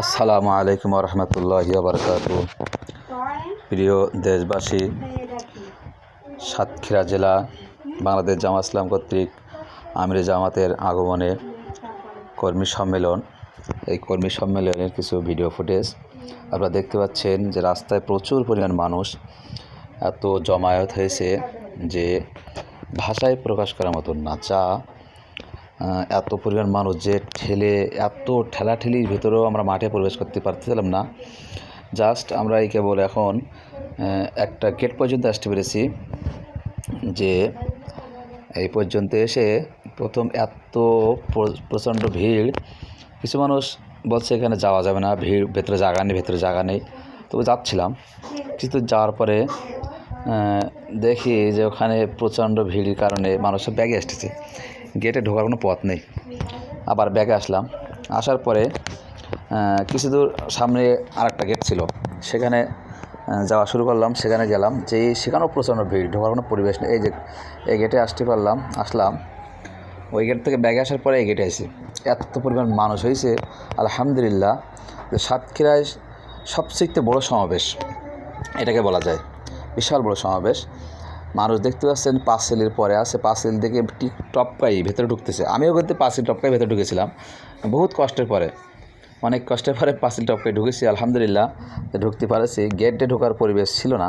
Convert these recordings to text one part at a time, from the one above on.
আসসালামু আলাইকুম রহমতুল্লাহ বারকাত প্রিয় দেশবাসী, সাতক্ষীরা জেলা, বাংলাদেশ জামা ইসলাম কর্তৃক আমির জামাতের আগমনে কর্মী সম্মেলন। এই কর্মী সম্মেলনের কিছু ভিডিও ফুটেজ। আপনারা দেখতে পাচ্ছেন যে রাস্তায় প্রচুর পরিমাণ মানুষ এত জমায়েত হয়েছে যে ভাষায় প্রকাশ করার মতন না। যা এত পরিমাণ মানুষ যে ঠেলে, এত ঠেলাঠেলির ভিতরেও আমরা মাঠে প্রবেশ করতে পারতেছিলাম না। জাস্ট আমরা এই কেবল এখন একটা গেট পর্যন্ত আসতে পেরেছি যে এই পর্যন্ত এসে প্রথম এত প্রচণ্ড ভিড়। কিছু মানুষ বলছে এখানে যাওয়া যাবে না, ভিড় ভেতরে জায়গা নেই, ভেতরে জায়গা নেই। তবু যাচ্ছিলাম। কিছু যাওয়ার পরে দেখি যে ওখানে প্রচণ্ড ভিড়ের কারণে মানুষের ব্যাগে আসতেছে। গেটে ঢোকার কোনো পথ নেই। আবার ব্যাগে আসলাম। আসার পরে কিছু দূর সামনে আর একটা গেট ছিল। সেখানে যাওয়া শুরু করলাম। সেখানে গেলাম যে সেখানেও প্রচণ্ড ভিড়, ঢোকার কোনো পরিবেশ নেই। এই যে, এই গেটে আসতে পারলাম, আসলাম। ওই গেট থেকে ব্যাগে আসার পরে এই গেটে আসি এত পরিমাণ মানুষ হয়েছে, আলহামদুলিল্লাহ। যে সাতক্ষীরায় সবচেয়ে বড় সমাবেশ, এটাকে বলা যায়। বিশাল বড় সমাবেশ। মানুষ দেখতে পাচ্ছেন পাঁচিলের পরে আছে দেখে টিক টপকাই ভেতরে ঢুকতেছে। আমিও কিন্তু পাঁচিল টপকাই ভেতরে ঢুকেছিলাম, বহুত কষ্টের পরে। অনেক কষ্টের পরে পাঁচিল টপকাই ঢুকেছি, আলহামদুলিল্লাহ। ঢুকতে পারেছি, গেটে ঢোকার পরিবেশ ছিল না।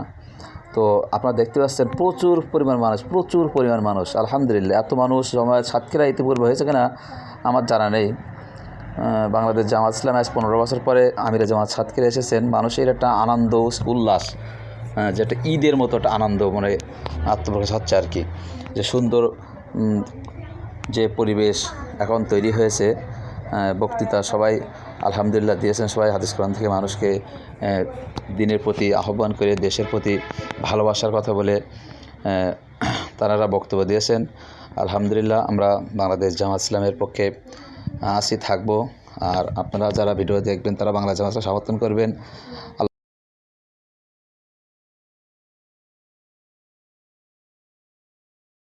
তো আপনারা দেখতে পাচ্ছেন প্রচুর পরিমাণ মানুষ, প্রচুর পরিমাণ মানুষ, আলহামদুলিল্লাহ। এত মানুষ জমা সাতক্ষীরা ইতিপূর্বে হয়েছে কিনা, আমার জানা নেই। বাংলাদেশ জামাত ইসলাম আজ পনেরো বছর পরে আমিরা জামাত সাতক্ষীরা এসেছেন। মানুষের একটা আনন্দ উল্লাস। যেটা ঈদের মতো একটা আনন্দ মানে আত্মপ্রকাশ হচ্ছে আর কি। যে সুন্দর যে পরিবেশ এখন তৈরি হয়েছে বক্তৃতা সবাই আলহামদুলিল্লাহ দিয়েছেন, সবাই হাদিস কোরআন থেকে মানুষকে দিনের প্রতি আহ্বান করে, দেশের প্রতি ভালোবাসার কথা বলে তারা বক্তব্য দিয়েছেন। আলহামদুলিল্লাহ আমরা বাংলাদেশ জামাত ইসলামের পক্ষে আসি থাকব। আর আপনারা যারা ভিডিও দেখবেন, তারা বাংলা জামাত ইসলাম সমর্থন করবেন।